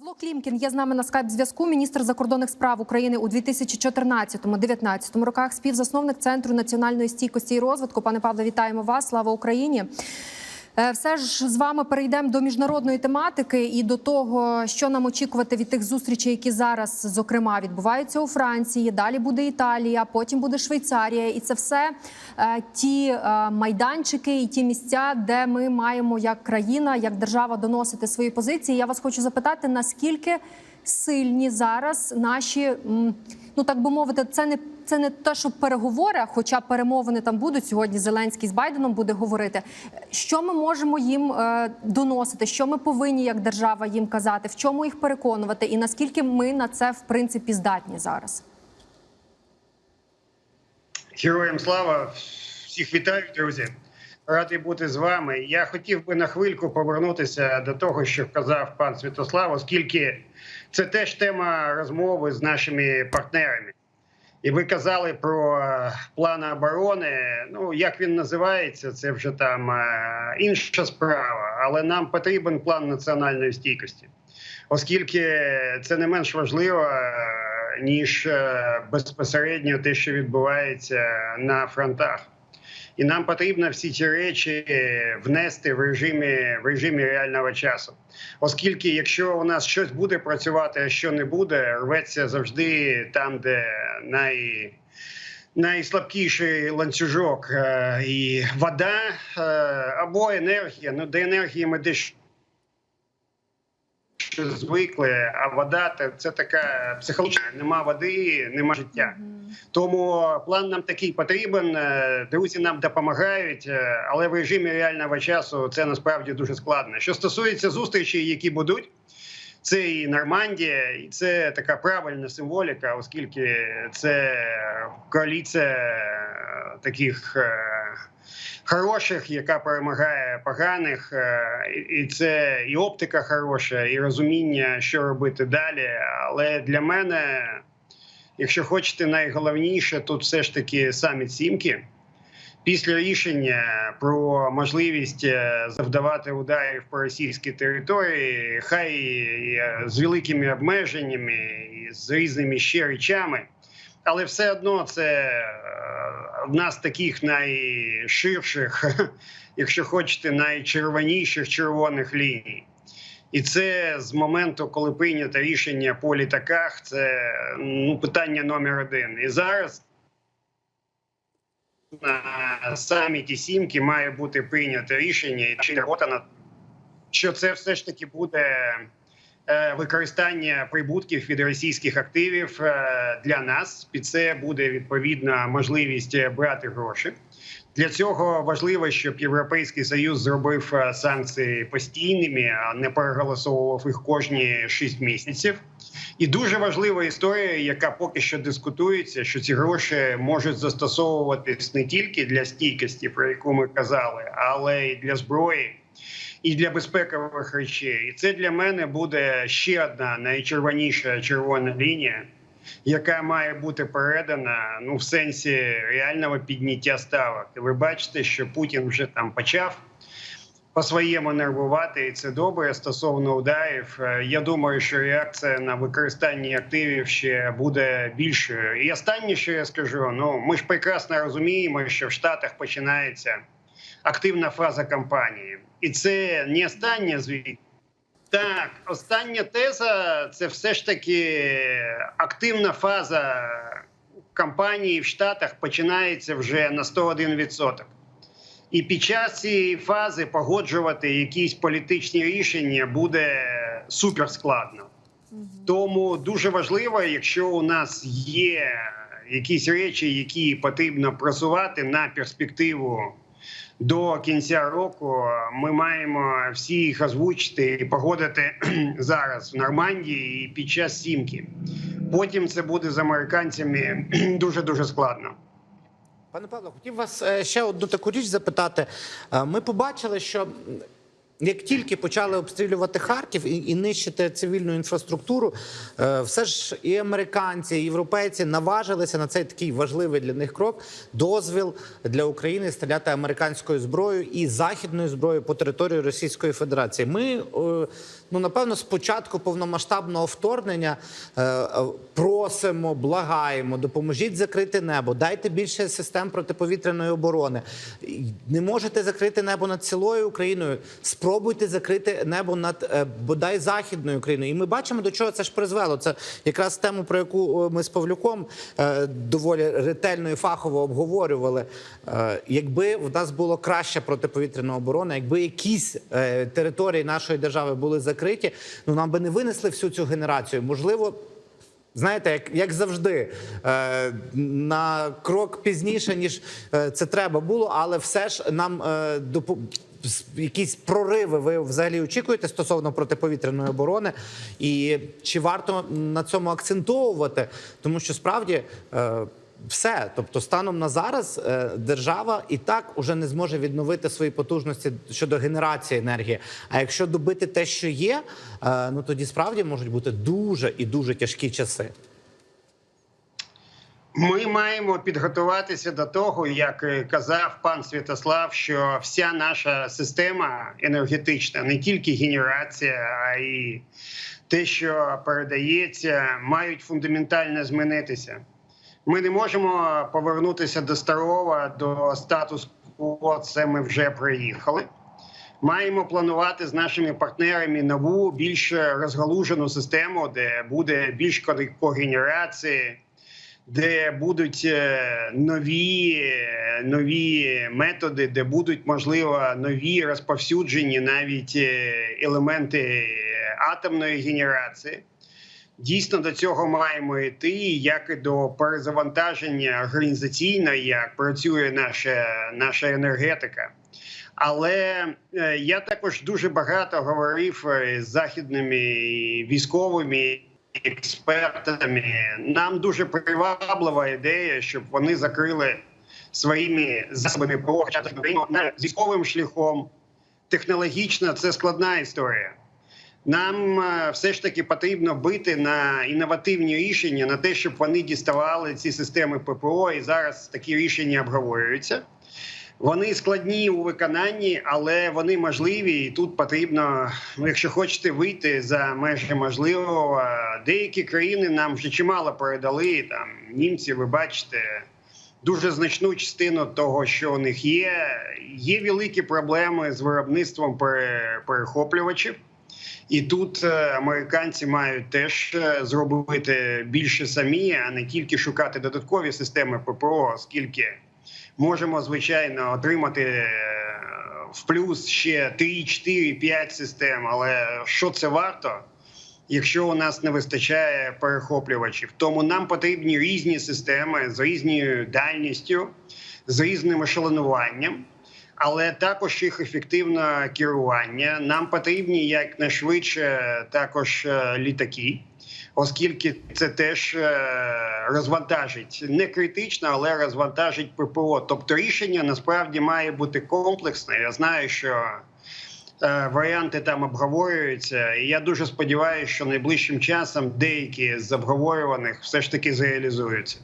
Павло Клімкін є з нами на скайп зв'язку. Міністр закордонних справ України у 2014-2019 роках. Співзасновник центру національної стійкості і розвитку. Пане Павло, вітаємо вас! Слава Україні! Е, Все ж з вами перейдемо до міжнародної тематики і до того, що нам очікувати від тих зустрічей, які зараз зокрема відбуваються у Франції. Далі буде Італія, потім буде Швейцарія, і це все е, ті е, майданчики і ті місця, де ми маємо як країна, як держава доносити свої позиції. Я вас хочу запитати, наскільки сильні зараз наші, ну так би мовити, це не це не те, що переговори, хоча перемовини там будуть сьогодні. Зеленський з Байденом буде говорити. Що ми можемо їм е, доносити? Що ми повинні як держава їм казати, в чому їх переконувати, і наскільки ми на це в принципі здатні зараз? Героям слава! Всіх вітаю, друзі! Радий бути з вами. Я хотів би на хвильку повернутися до того, що казав пан Святослав, оскільки це теж тема розмови з нашими партнерами. І ви казали про е, план оборони. Ну як він називається, це вже там е, інша справа. Але нам потрібен план національної стійкості, оскільки це не менш важливо е, ніж безпосередньо те, що відбувається на фронтах. І нам потрібно всі ці речі внести в режимі в режимі реального часу, оскільки, якщо у нас щось буде працювати, а що не буде, рветься завжди там, де най, найслабкіший ланцюжок е, і вода е, або енергія. Ну до енергії ми дещо звикли, а вода це така психологічна. Нема води, нема життя. Тому план нам такий потрібен. Е, Друзі нам допомагають, е, але в режимі реального часу це насправді дуже складно. Що стосується зустрічей, які будуть. Це і Нормандія, і це така правильна символіка, оскільки це коаліція е, таких е, хороших, яка перемагає поганих, е, і це і оптика хороша, і розуміння, що робити далі. Але для мене, якщо хочете, найголовніше тут все ж таки саміт сімки. Після рішення про можливість е, завдавати ударів по російській території, хай е, з великими обмеженнями, і з різними ще речами, але все одно це е, одна з таких найширших, якщо хочете, найчервоніших червоних ліній. І це з моменту, коли прийнято рішення по літаках, це ну питання номер один. І зараз на саміті сімки має бути прийнято рішення і робота над що це все ж таки буде е, використання прибутків від російських активів е, для нас. Під це буде відповідна можливість е, брати гроші. Для цього важливо, щоб Європейський Союз зробив е, санкції постійними, а не переголосовував їх кожні 6 місяців. І дуже важлива історія, яка поки що дискутується, що ці гроші можуть застосовуватись не тільки для стійкості, про яку ми казали, але й для зброї. І для безпекових речей, і це для мене буде ще одна найчервоніша червона лінія, яка має бути передана ну в сенсі реального підняття ставок. Ви бачите, що Путін вже там почав по своєму нервувати, і це добре стосовно ударів. Е, Я думаю, що реакція на використання активів ще буде більшою. І останнє, що я скажу: ну ми ж прекрасно розуміємо, що в Штатах починається активна фаза кампанії, і це не остання звіт. Так, остання теза це все ж таки активна фаза кампанії в Штатах починається вже на 101%. І під час цієї фази погоджувати якісь політичні рішення буде суперскладно. Тому дуже важливо, якщо у нас є якісь речі, які потрібно просувати на перспективу до кінця року, ми маємо всі їх озвучити і погодити зараз в Нормандії і під час сімки. Потім це буде з американцями дуже дуже складно. Пане Павло, хотів вас е, ще одну таку річ запитати. Е, Ми побачили, що як тільки почали обстрілювати Харків і, і нищити цивільну інфраструктуру, е, все ж і американці, і європейці наважилися на цей такий важливий для них крок дозвіл для України стріляти американською зброєю і західною зброєю по території Російської Федерації. Ми е, ну напевно, з початку повномасштабного вторгнення е, просимо, благаємо, допоможіть закрити небо, дайте більше систем протиповітряної оборони. Не можете закрити небо над цілою Україною. Спробуйте закрити небо над е, бодай західною Україною. І ми бачимо, до чого це ж призвело. Це якраз тему, про яку е, ми з Павлюком е, доволі ретельно і фахово обговорювали. Якби в нас було краща протиповітряна оборона, якби якісь території нашої держави були закриті, ну нам би не винесли всю цю генерацію. Можливо. Знаєте, як, як завжди, е, на крок пізніше, ніж це треба було, але все ж нам е, допо- с- якісь прориви ви взагалі очікуєте стосовно протиповітряної оборони, і чи варто на цьому акцентовувати? Тому що справді е, все, тобто, станом на зараз е, держава і так уже не зможе відновити свої потужності щодо генерації енергії. А якщо добити те, що є, е, ну тоді справді можуть бути дуже і дуже тяжкі часи. Ми маємо підготуватися до того, як е, казав пан Святослав, що вся наша система енергетична, не тільки генерація, а й те, що передається, мають фундаментально змінитися. Ми не можемо повернутися до старого, до статус-кво. Це ми вже приїхали. Маємо планувати з нашими партнерами нову, більш розгалужену систему, де буде більш когенерації, де будуть е, нові, е, нові методи, де будуть можливо нові розповсюджені навіть е, елементи атомної генерації. Дійсно до цього маємо йти, як і до перезавантаження організаційно, як працює наша, наша енергетика. Але я також дуже багато говорив з західними військовими експертами. Нам дуже приваблива ідея, щоб вони закрили своїми засобами ПО, військовим шляхом. Технологічно це складна історія. Нам е, все ж таки потрібно бити на інновативні рішення, на те, щоб вони діставали ці системи ППО, і зараз такі рішення обговорюються. Вони складні у виконанні, але вони можливі. І тут потрібно, ну, якщо хочете вийти за межі можливого, деякі країни нам вже чимало передали. Там німці, ви бачите, дуже значну частину того, що у них є. Є великі проблеми з виробництвом перехоплювачів. І тут е, американці мають теж е, зробити більше самі, а не тільки шукати додаткові системи ППО, оскільки можемо звичайно отримати е, в плюс ще 3, 4, 5 систем. Але що це варто, якщо у нас не вистачає перехоплювачів? Тому нам потрібні різні системи з різною дальністю, з різним ешелонуванням. Але також їх ефективне керування. Нам потрібні якнайшвидше також е, літаки, оскільки це теж е, розвантажить не критично, але розвантажить ППО. Тобто рішення насправді має бути комплексне. Я знаю, що е, варіанти там обговорюються, і я дуже сподіваюся, що найближчим часом деякі з обговорюваних все ж таки зреалізуються.